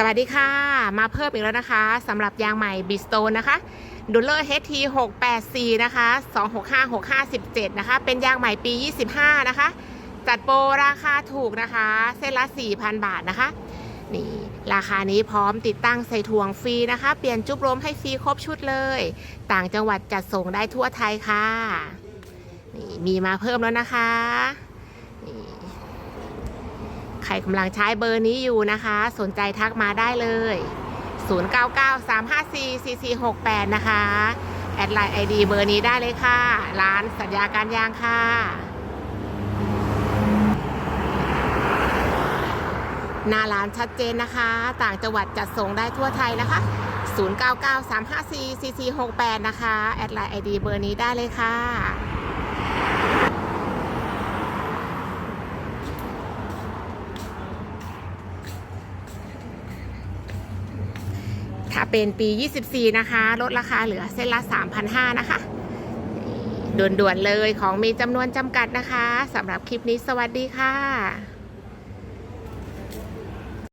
สวัสดีค่ะ มาเพิ่มอีกแล้วนะคะสำหรับยางใหม่บิสโตนนะคะดูเลอร์ HT 684นะคะ265 657นะคะ เป็นยางใหม่ปี 25 นะคะ จัดโปรราคาถูกนะคะ เส้นละ 4,000 บาทนะคะ นี่ ราคานี้พร้อมติดตั้งใส่ถ่วงฟรีนะคะ เปลี่ยนจุบลมให้ฟรีครบชุดเลย ต่างจังหวัดจัดส่งได้ทั่วไทยค่ะ นี่ มีมาเพิ่มแล้วนะคะ ครกำลังใช้เบอร์นี้อยู่นะคะ สนใจทักมาได้เลย 0993544468 นะคะ แอดไลน์ไอดีเบอร์นี้ได้เลยค่ะ ร้านสัญญาการยางค่ะหน้าร้านชัดเจนนะคะ ต่างจังหวัดจัดส่งได้ทั่วไทยนะคะ 0993544468 นะคะ แอดไลน์ไอดีเบอร์นี้ได้เลยค่ะ ถ้าเป็นปี 24 นะคะ ลดราคาเหลือเส้นละ 3,500 นะคะ ด่วนๆเลยของมีจำนวนจำกัดนะคะสำหรับคลิปนี้สวัสดีค่ะ